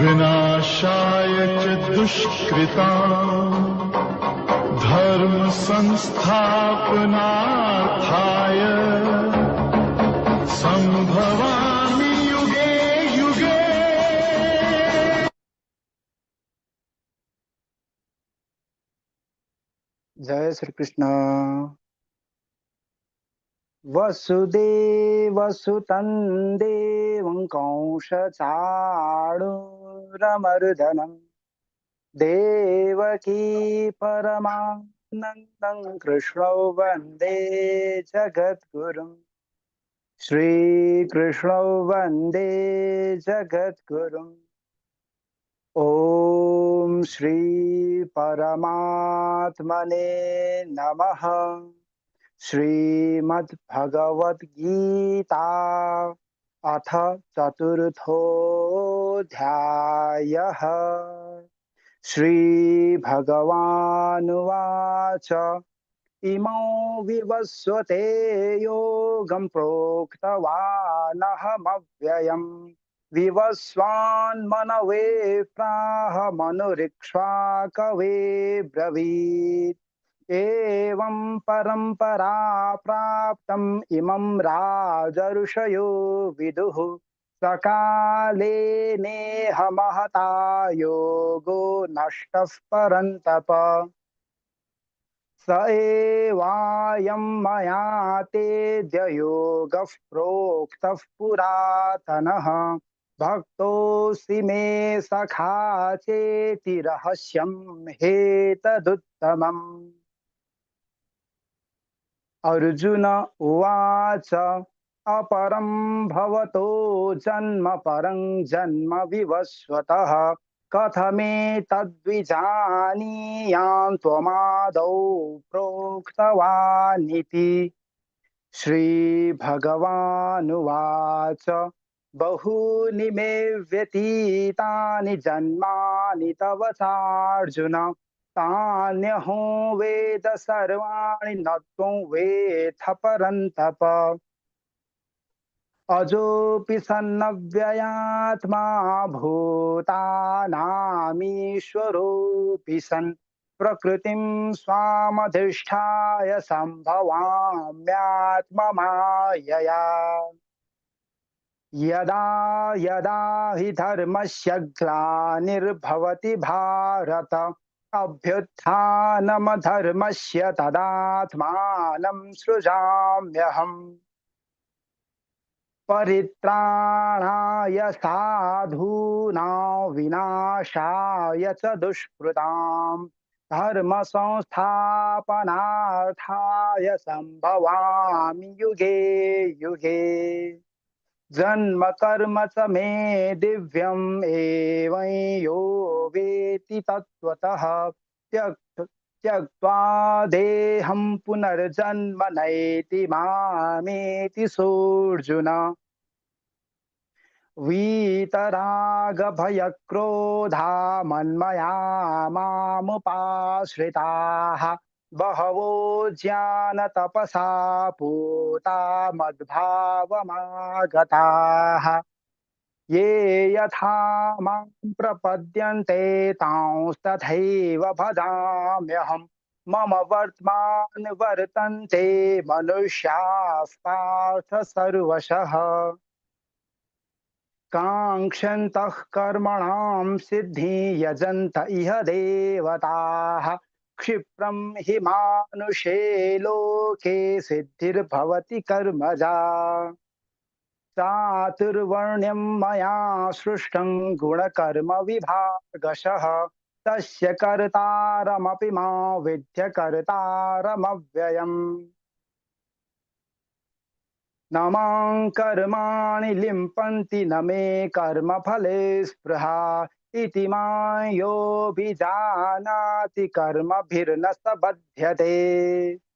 विनाशाय च दुष्कृता धर्मसंस्थापनाथाय सम्भवामि युगे युगे। जय श्रीकृष्णा। वसुदे वसुतन् देवङ्कंशाडु कंसचाणूरमर्दनम् देवकी परमानन्दं कृष्णौ वंदे जगद्गुरुम्। श्रीकृष्णौ वंदे जगद्गुरुम्। ॐ श्री परमात्मने नमः। श्रीमद्भगवद्गीता अथ चतुर्थोऽध्यायः श्रीभगवानुवाच। इमौ विवस्वते योगं प्रोक्तवानहमव्ययम्। विवस्वान्मनवे प्राह मनुरिक्ष्वाकवे ब्रवीत्। एवं परम्परा प्राप्तम् इमं राजऋषयो विदुः। सकाले नेह महता योगो नष्टः परन्तप स एवायं मया तेद्ययोगः प्रोक्तः पुरातनः। भक्तोऽसि मे सखा चेति रहस्यं हेतदुत्तमम्। अर्जुन उवाच। अपरं भवतो जन्म परं जन्म विवस्वतः। कथमेतद्विजानीयां त्वमादौ प्रोक्तवानिति। श्रीभगवानुवाच बहूनि मे व्यतीतानि जन्मानि तव चार्जुन। तान्यहो वेद सर्वाणि न त्वं वेत्थ परन्तप। अजोऽपि सन्नव्ययात्मा भूतानामीश्वरोऽपि सन् प्रकृतिं स्वामधिष्ठाय सम्भवाम्यात्ममायया। यदा यदा हि धर्मस्य ग्लानिर्भवति भारत, अभ्युत्थानमधर्मस्य तदात्मानं सृजाम्यहम्। परित्राणाय साधूनां विनाशाय च दुष्कृताम्। धर्म संस्थापनार्थाय सम्भवामि युगे युगे। जन्म कर्म च मे दिव्यम् एवं यो वेति तत्त्वतः त्यक्त त्यक्त्वा देहं पुनर्जन्म नैति मामेति सोऽर्जुन वीतरागभयक्रोधा मन्मया मामुपाश्रिताः बहवो ज्ञानतपसा पूता मद्भावमागताः ये यथा प्रपद्यन्ते तांस्तथैव भजाम्यहम् मम वर्त्मान् वर्तन्ते मनुष्याः पार्थ सर्वशः। काङ्क्षन्तः कर्मणां सिद्धि यजन्त इह देवताः। क्षिप्रं हि मानुषे लोके सिद्धिर्भवति कर्मजा। चातुर्वर्ण्यं मया सृष्टं गुणकर्म विभागशः तस्य कर्तारमपि मा विद्य कर्तारमव्ययम्। न माँ कर्माणि लिम्पन्ति, न मे कर्मफले स्पृहा। इति माँ योऽभिजानाति, कर्मभिर्न स बध्यते।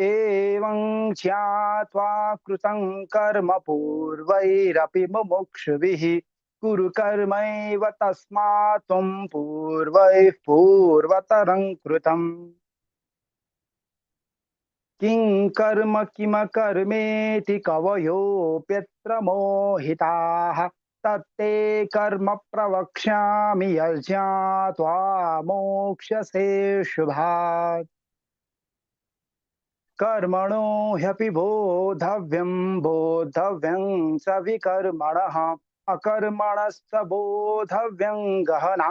एवं ज्ञात्वा कृतं कर्म पूर्वैरपि मुमुक्षुभिः। कुरु कर्मैव तस्मात् त्वं पूर्वैः पूर्वतरं कृतम्। किं कर्म किमकर्मेति कवयोऽप्यत्र मोहिताः। तत्ते कर्म प्रवक्ष्यामि यज्ञात्वा मोक्ष्यसे शुभात्। कर्मणो ह्यपि बोधव्यं बोद्धव्यं स विकर्मणः। अकर्मणश्च बोधव्यं गहना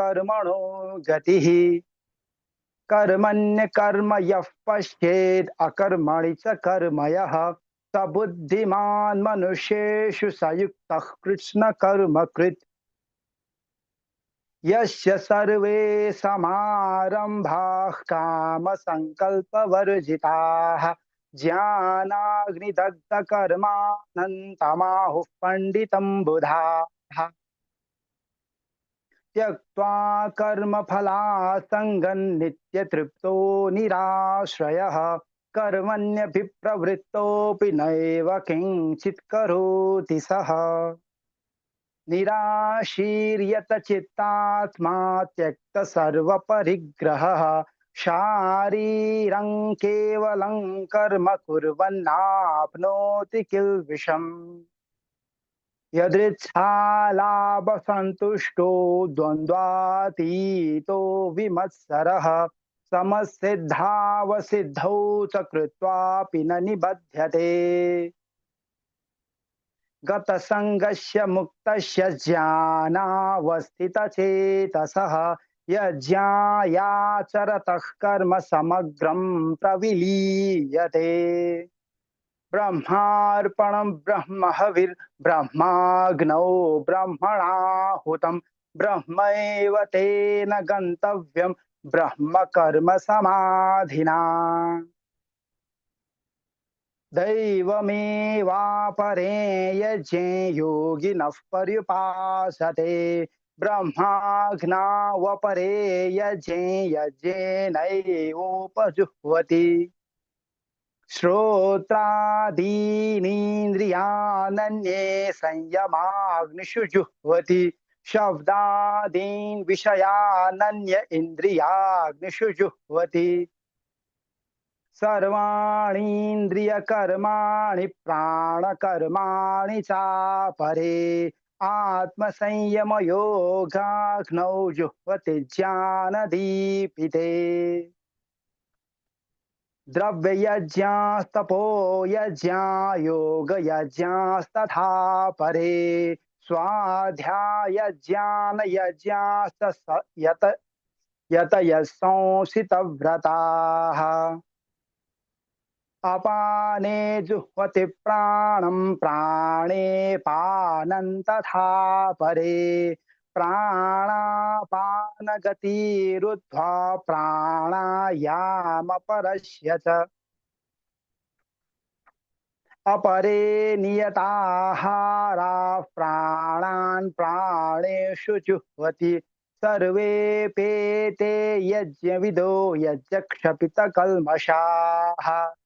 कर्मणो गतिः। कर्मण्यकर्म यः पश्येत् अकर्मणि च कर्म यः स बुद्धिमान् मनुष्येषु स युक्तः कृष्णकर्मकृत् यस्य सर्वे समारम्भाः कामसङ्कल्पवर्जिताः। ज्ञानाग्निदग्धकर्मानन्तमाहुः पण्डितं बुधाः। त्यक्त्वा कर्मफलासङ्गं नित्यतृप्तो निराश्रयः। कर्मण्यभिप्रवृत्तोऽपि नैव किञ्चित् करोति सः। निराशीर्यत चित्तात्मा त्यक्त सर्वपरिग्रहः। शारीरं केवलं कर्म कुर्वन्नाप्नोति किल्बिषम् यदृच्छालाभसन्तुष्टो द्वन्द्वातीतो विमत्सरः। समसिद्धावसिद्धौ च कृत्वापि न निबध्यते। गतसङ्गस्य मुक्तस्य ज्ञानावस्थितचेतसः यज्ञायाचरतः कर्म समग्रं प्रविलीयते। ब्रह्मार्पणं ब्रह्महविर्ब्रह्माग्नौ ब्रह्मणाहुतं ब्रह्मैव तेन गन्तव्यं ब्रह्म कर्म समाधिना दैवमेवापरे यज्ञे योगिनः पर्युपासते। ब्रह्माघ्नावपरे यज्ञे यज्ञेनैवोपजुह्वति। श्रोत्रादीनीन्द्रियानन्ये संयमाग्निषु जुह्वति। शब्दादीन् विषयानन्य इन्द्रियाग्निषु जुह्वति। सर्वाणीन्द्रियकर्माणि प्राणकर्माणि चापरे आत्मसंयमयोगाग्नौ जुह्वति ज्ञानदीपिते। द्रव्ययज्ञास्तपो यज्ञा योगयज्ञास्तथा परे स्वाध्यायज्ञानयज्ञास्त यत यतयः संसितव्रताः। अपाने जुह्वति प्राणं प्राणे पानं तथा परे प्राणापानगतिरुद्ध्वा प्राणायामपरस्य च अपरे नियताहाराः प्राणान् प्राणेषु जुह्वति। सर्वेऽपेते यज्ञविदो यज्ञक्षपितकल्मषाः।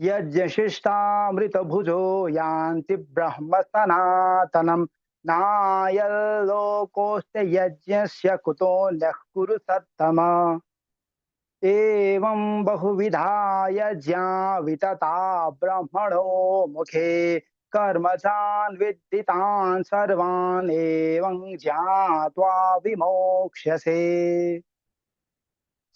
यज्ञशिष्टामृतभुजो यान्ति ब्रह्म सनातनम् नायल्लोकोऽस्य यज्ञस्य कुतोऽन्यः कुरु सत्तम। एवं बहुविधा यज्ञा वितता ब्रह्मणो मुखे, कर्मजान् विद्दितान् सर्वान् एवं ज्ञात्वा विमोक्ष्यसे।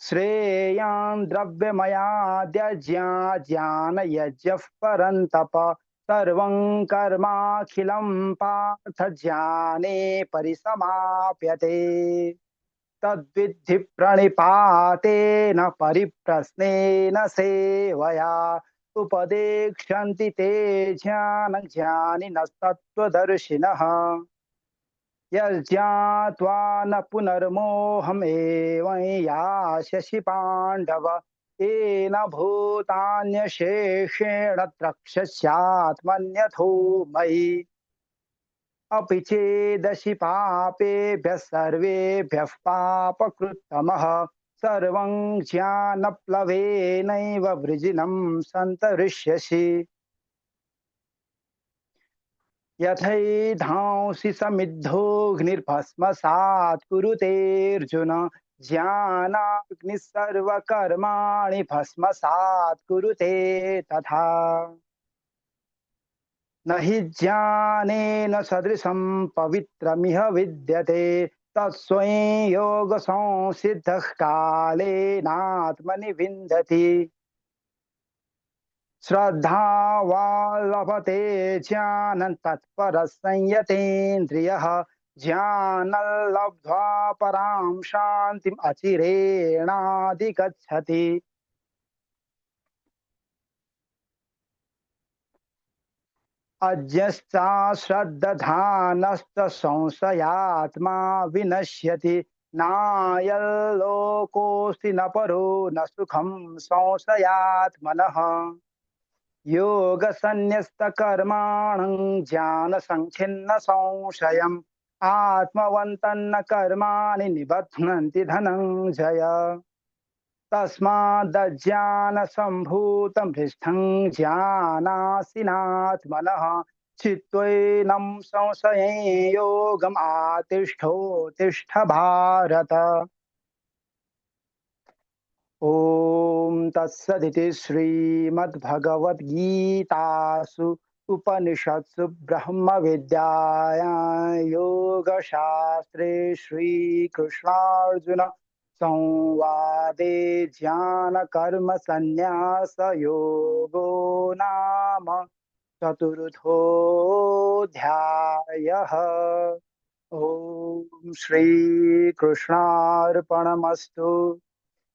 श्रेयान् द्रव्यमयाद्यज्ञा ज्ञानयज्ञः परन्तप, सर्वं कर्माखिलं पार्थ ज्ञाने परिसमाप्यते। तद्विद्धि प्रणिपातेन परिप्रश्नेन सेवया उपदेक्षन्ति ते ज्ञानज्ञानिनस्तत्त्वदर्शिनः। यज्ञात्वा न पुनर्मोहमेवं यास्यसि पाण्डव। येन भूतान्यशेषेण द्रक्ष्यस्यात्मन्यथो मयि। अपि चेदशि पापेभ्यः सर्वेभ्यः पापकृत्तमः। सर्वं ज्ञानप्लवेनैव वृजिनं सन्तरिष्यसि। यथैधांसि समिद्धोऽग्निर्भस्मसात् कुरुतेऽर्जुन ज्ञानाग्निः सर्वकर्माणि भस्मसात् कुरुते तथा। न हि ज्ञानेन सदृशं पवित्रमिह विद्यते, तत्स्वयं योगसंसिद्धः कालेनात्मनि विन्दति। श्रद्धावान् लभते ज्ञानं तत्पर संयतेन्द्रियः ज्ञानं लब्ध्वा परां शान्तिम् अचिरेणाधिगच्छति। अज्ञश्चाश्रद्दधानश्च संशयात्मा विनश्यति नायल्लोकोऽस्ति न परो न सुखं संशयात्मनः। योगसन्न्यस्तकर्माणं ज्ञानसङ्खिन्न संशयम् आत्मवन्तन्न कर्माणि निबध्नन्ति धनञ्जय तस्मादज्ञानसम्भूतं हृष्ठं ज्ञानासिनात्मनः चित्त्वैनं संशये योगम् आतिष्ठोतिष्ठ भारत ॐ तत्सदिति श्रीमद्भगवद्गीतासु उपनिषत्सु ब्रह्मविद्यायां योगशास्त्रे श्रीकृष्णार्जुन संवादे ज्ञानकर्मसन्न्यासयोगो नाम चतुर्थोऽध्यायः। ॐ श्रीकृष्णार्पणमस्तु।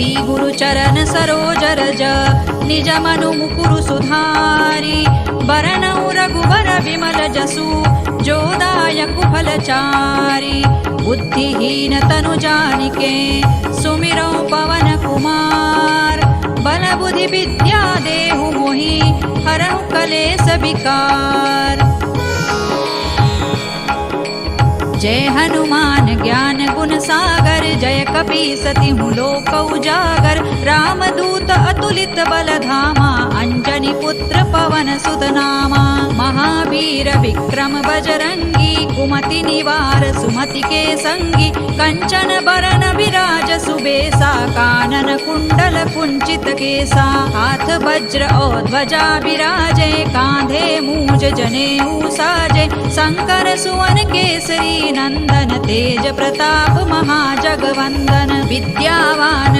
श्री गुरुचरण सरोज रज निज मनु मुकुरु सुधारि बरनौ रघुबर विमल जसु जोदायक फलचारि बुद्धिहीन तनु जानिके सुमिरौ पवन कुमार बल बुद्धि विद्या देहु मोहि हरहु कलेस विकार जय हनुमान ज्ञान गुण सागर जय कपी सति लोक उजागर। राम दूत अतुलित बल धामा अंजनी पुत्र पवन सुत नामा महावीर विक्रम बजरंगी कुमति निवार सुमति के संगी कंचन बरन विराज सुबेसा कानन कुंडल कुंचित केसा हाथ वज्र और ध्वजा विराजे कांधे मूज जनेऊ साजे शंकर सुवन केसरी नंदन तेज प्रताप महाजगवंदन विद्यावान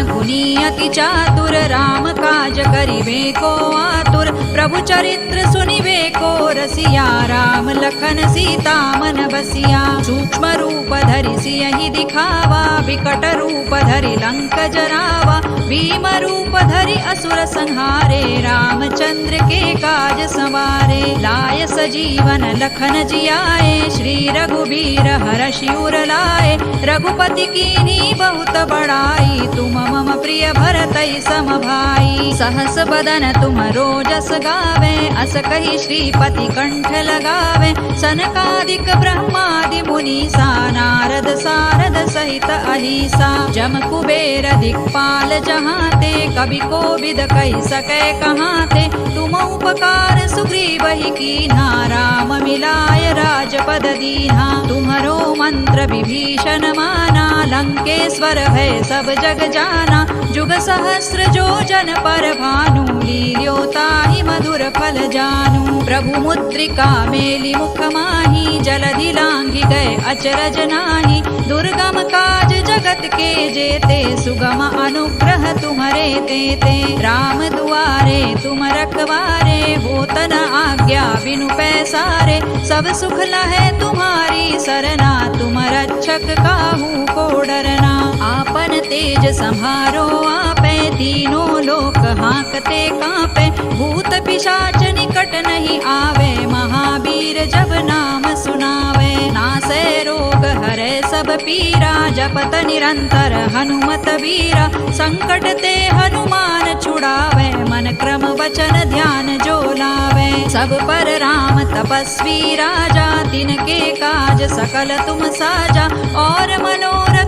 अति चातुर राम काज करिबे को आतुर प्रभु चरित्र सुनिबे को रसिया राम लखन सीता मन बसिया सूक्ष्म रूप धरि सियहि दिखावा विकट रूप धरि लंक जरावा भीमरूपधरि असुर संहारे रामचंद्र के काज सवारे लाय सजीवन लखन जियाए श्री रघुबीर हर शिवर लाए रघुपति कीनी बहुत बड़ाई तुम मम प्रिय भरत सम भाई। सहस बदन तुम रोजस गावे अस कही श्रीपति कंठ लगावे। सनकादिक ब्रह्मादि मुनीसा नारद सारद सहित अहिसा। जम कुबेर दिक्पाल जहाते कवि को विद कही सकै कहाते। तुम उपकार सुग्रीव ही कीन्हा राम मिलाय राजपद दीन्हा तुम्हरो मंत्र विभीषण माना, लंकेश्वर है सब जग जाना। जुग सहस्र जो जन पर भानु लील्योता ही मधुर फल जानू। प्रभु मुद्रिका मेली मुख माही जलधि लांघि गए अचरज नाही। दुर्गम काज जगत के जेते, सुगम अनुग्रह तुम्हारे तेते राम दुआरे, तुम रखवारे होत न आज्ञा बिनु पैसारे, सब सुख लहे तुम्हारी सरना, तुम रक्षक काहू को डरना। आपन तेज संहारो आपे, तीनों लोक हाकते कांपे, भूत पिशाच निकट नहीं आवे, महावीर जब नाम सुनावे नासे रोग हरे सब पीरा, जपत निरंतर हनुमत वीरा। संकट ते हनुमान छुड़ावे, मन क्रम वचन ध्यान जो लावे। सब पर राम तपस्वी राजा, दिन के काज सकल तुम साजा। और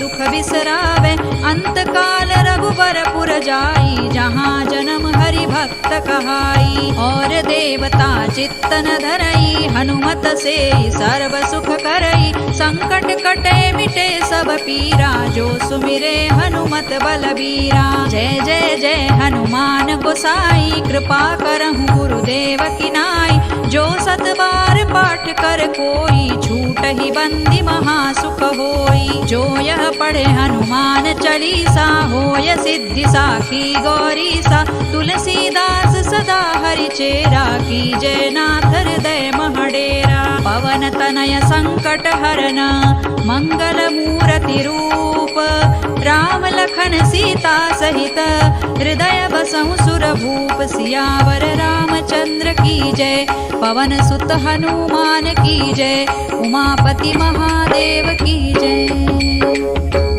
दुख बिसरावे अंत काल रघुबर पुर जाई जहाँ जन्म हरि भक्त कहाई। और देवता चित्तन धरई हनुमत से सर्व सुख करई। संकट कटे मिटे सब पीरा जो सुमिरे हनुमत बलबीरा। जय जय जय हनुमान गोसाई कृपा करहु गुरुदेव की जो सत बार पाठ कर कोई छूट ही बंदी महासुख होई। जो यह पढ़े हनुमान चालीसा होय सिद्धि साखी गौरी सा तुलसीदास सदा हरि चेरा की जय नाथ हृदय महडेरा। पवन तनय संकट हरना मंगल मूर्ति रूप राम लखन सीता सहित, हृदय बसहु सुर भूप सियावर रामचंद्र की जय। पवन सुत हनुमान की जय, उमापति महादेव की जय।